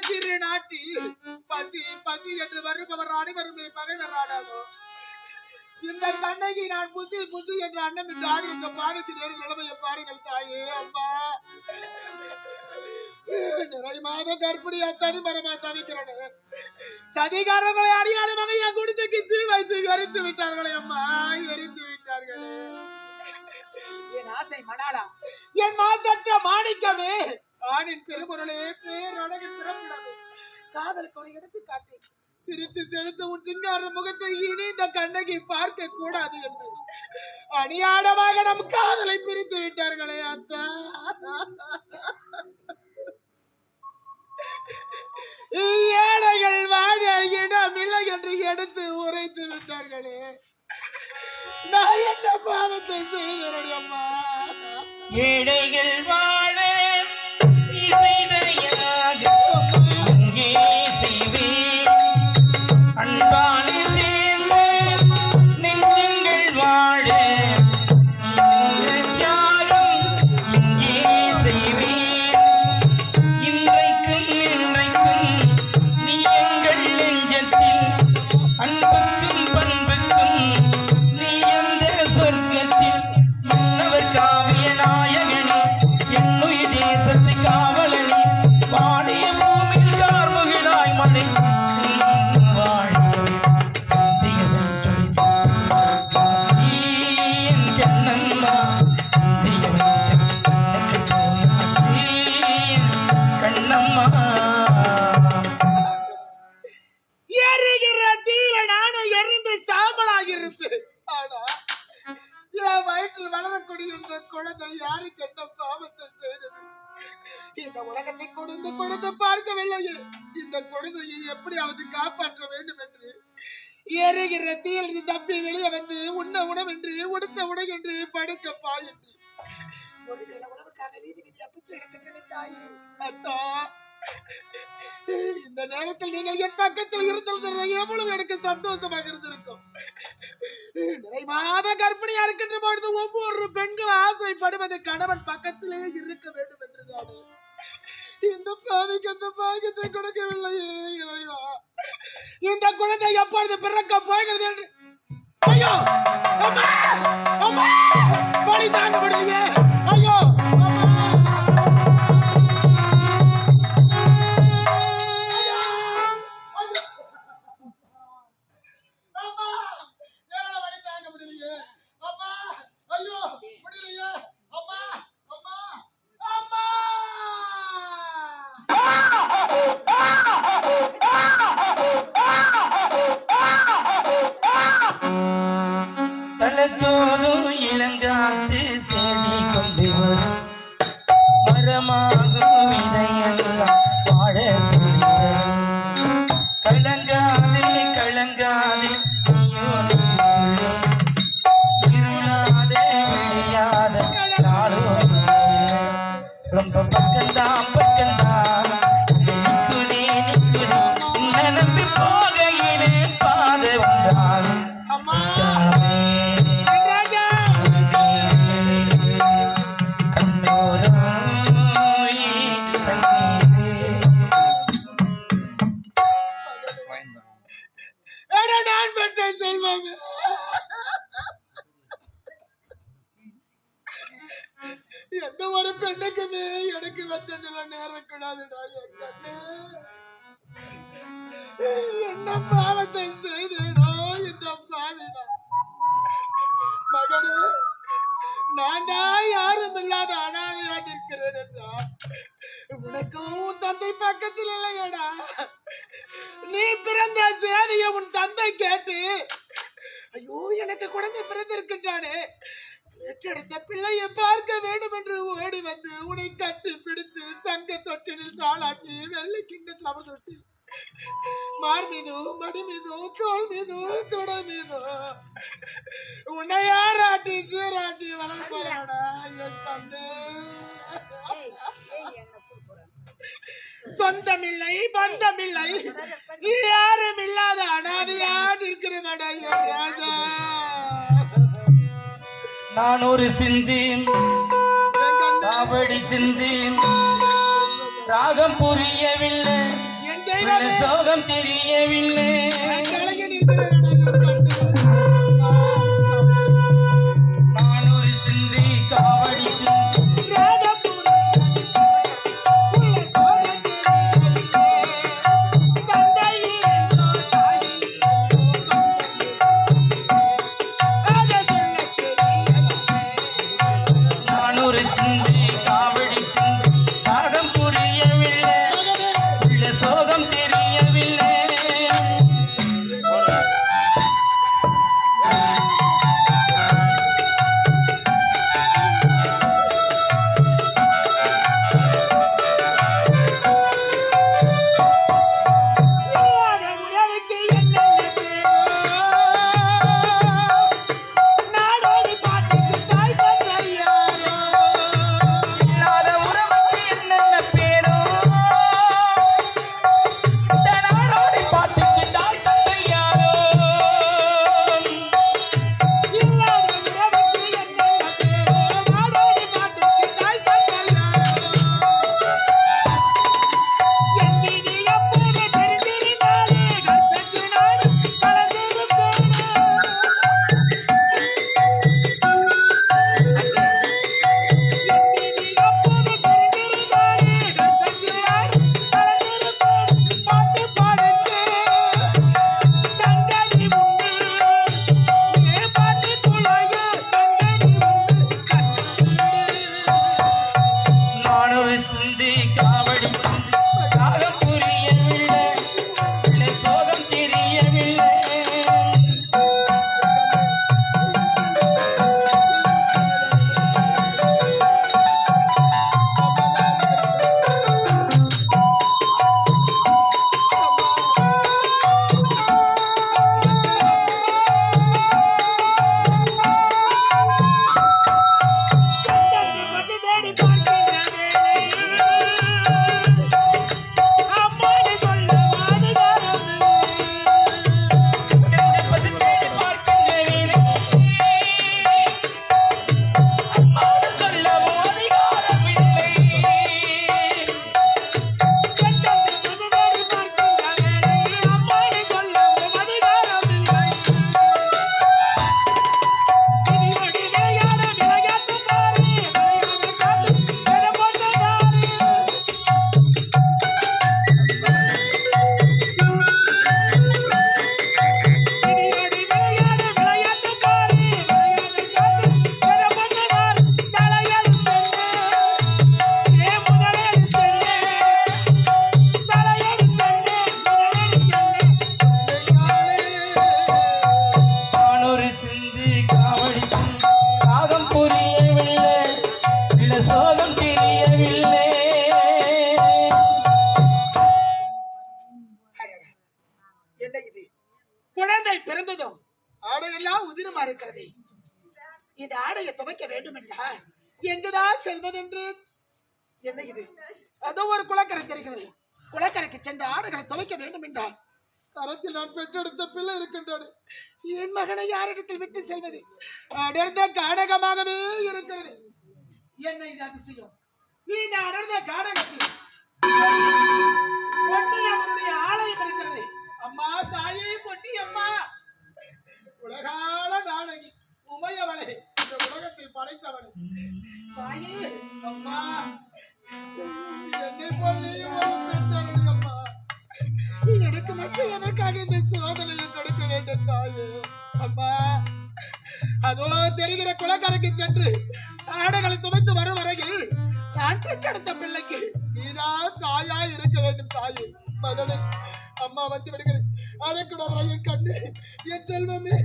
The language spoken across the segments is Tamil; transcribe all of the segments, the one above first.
திருநாட்டில் பசி என்று வருபவர் அனைவருமே பகைவரானாமோ இந்த கண்ணகி நான் புசி புசி என்று அண்ணமிட்டு ஆதரிக்க பாடத்தில் ஏறி நிலைமையை பாருங்கள் தாயே அம்மா வைத்து எரித்து விட்டார்களே அம்மா எரித்து விட்டார்களே. என் ஆசை மணாளா என் மாசற்ற மாணிக்கமே ஆணின் பெருமுருளே பே காதல் கொடை எடுத்து காட்டி சிரித்து செலுத்த உன் சிங்கார முகத்தை இனி இந்த கண்ணகி பார்க்க கூடாது என்று. அடியாடமாக நம் காதலை பிரித்து விட்டார்களே அத்தா. ஏழைகள் வாழ இடம் இல்லை என்று எடுத்து உரைத்து விட்டார்களே. நான் என்ன பாவத்தை செய்தேன் அம்மா? ஏழைகள் வாழ சொர்க்கத்தில் இந்த குழந்தை யாரு கெட்ட பாவத்தை செய்தது? இந்த உலகத்தை கொடுத்து குழந்தை பார்க்கவில்லையே. இந்த குழந்தையை எப்படியாவது காப்பாற்ற வேண்டும் என்று. எரிகிற தீயில் தப்பி வெளியே வந்து உண்ண உணவென்று உடுத்த உடையென்று படுக்க பாயின்று ஒருவேளை உணவுக்காக வீதி எடுக்க நினைத்தாயே. அத்தா இந்த நேரத்தில் நீங்கள் என் பக்கத்தில் இருந்தது எவ்வளவு எனக்கு சந்தோஷமாக மாத கர்ப்பிணியா இருக்கின்ற பொழுது ஒவ்வொரு பெண்கள் ஆசைப்படுவது கணவன் பக்கத்திலே இருக்க வேண்டும் என்றுதானே? இந்த பாவிக்கு அந்த பாகியத்தை கொடுக்கவில்லையே இறைவா. இந்த குழந்தை எப்பொழுது பிறக்க போகிறது என்று ஐயோ! அம்மா! அம்மா! பழி தாங்க முடியலையே. ஐயோ! உனக்கும் உன் தந்தை பக்கத்தில் இல்லையடா. நீ பிறந்த சேதியை உன் தந்தை கேட்டு ஐயோ எனக்கு குழந்தை பிறந்திருக்கின்றானே. பெற்றெடுத்த பிள்ளையை பார்க்க வேண்டும் என்று ஓடி வந்து உன்னை கட்டி பிடித்து தங்க தொட்டிலில் தாளாட்டி வெள்ளை கிண்ணத்தில் தொட்டி மார் மீதோ மடி மீதோ தோல் மீதோ தொட மீதோ உன்னை யாராட்டி சீராட்டி வளர்ப்பாரடா என் தந்தை. சொந்தமில்லை பந்தமில்லை. யாரும் இல்லாத அனாதையா நிற்கிறவடா என் ராஜா. நான் ஒரு சிந்து என் கண்ணே, காவடி சிந்து ராகம் புரியவில்லை என் உள்ள தெய்வமே. சோகம் தெரியவில்லை. என்றால் எங்குதான் செல்வதென்று என்ன இது? அதோ ஒரு குளக்கரை தெரிகிறது. குளக்கரைக்கு சென்ற ஆடுகளை துவைக்க வேண்டும் என்றார் கரத்தில் நான் பெற்றெடுத்த பிள்ளை இருக்கின்றது. என் மகனை யாரிடத்தில் விட்டு செல்வது? அடர்ந்த காடகமாகவே இருக்கிறது. என்ன இது அதிசயம்? இந்த அடர்ந்த காடகத்தில் பொன்னி அவனுடைய ஆலயம் இருக்கிறது. அம்மா தாயே பொன்னி அம்மா. உலகால நாடகி உமையவளே. தாயே அம்மா. என்னை அம்மா எனக்கு மட்டும் எதற்காக இந்த சோதனையை கொடுக்க வேண்டும் தாயே? அம்மா அதோ தெரிகிற குளக்கரைக்கு சென்று ஆடைகளை துவைத்து வரும் வரையில் நான் பெற்றெடுத்த பிள்ளைக்கு நீதான் தாயா இருக்க வேண்டும் தாயே. மகளே அம்மா வந்து விடுகிறேன். அழைக்கூடாதா என் கண்ணு. என் செல்வமே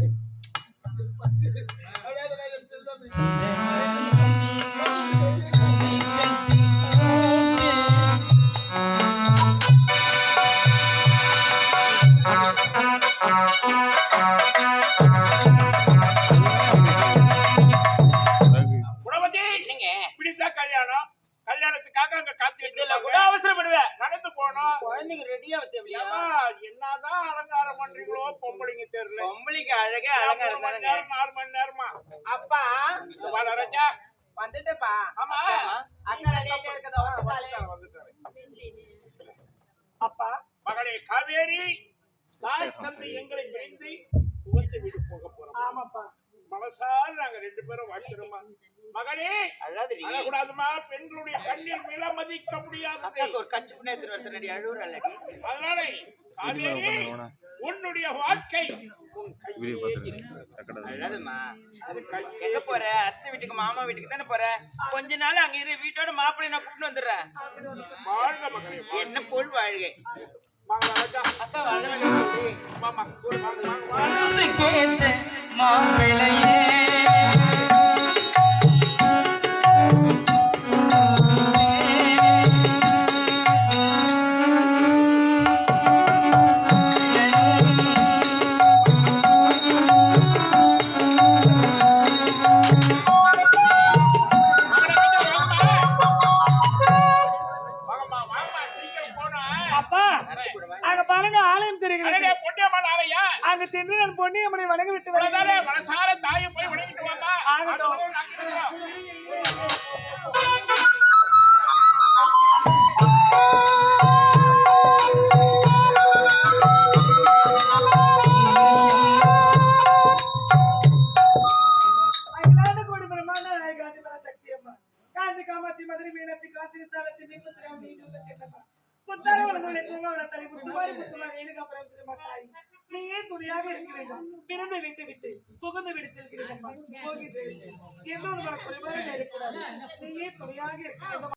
பொம்பளைக்கு அழகே தானங்க நேரம் நாலு மணி நேரமா? அப்பா வளரச்சா வந்துட்டேப்பா. ஆமா. அக்கா ரெடியா இருக்கதா வந்துட்டாரு. அப்பா. மகளே காவேரி தாய் தந்தை எங்களை பிரிந்து உகத்து வீடு போக போறோம். ஆமாப்பா. மனசால் நாங்க ரெண்டு பேரும் வாழ்க்கிறோமா மகளே அழாதடி. அழக்கூடாதுமா. பெண்களுடைய கண்ணீர் விலை மதிக்க முடியாது ஒரு அழுவுற அல்லடி அதனால காவேரி உன்னுடைய வாழ்க்கை எங்க போற? அத்தை வீட்டுக்கு மாமா வீட்டுக்கு தானே போற? கொஞ்ச நாள் அங்க இரு வீட்டோட மாப்பிள்ளை நான் கூப்பிட்டு வந்துடுறேன். என்ன போல் வாழ்கை? வாங்க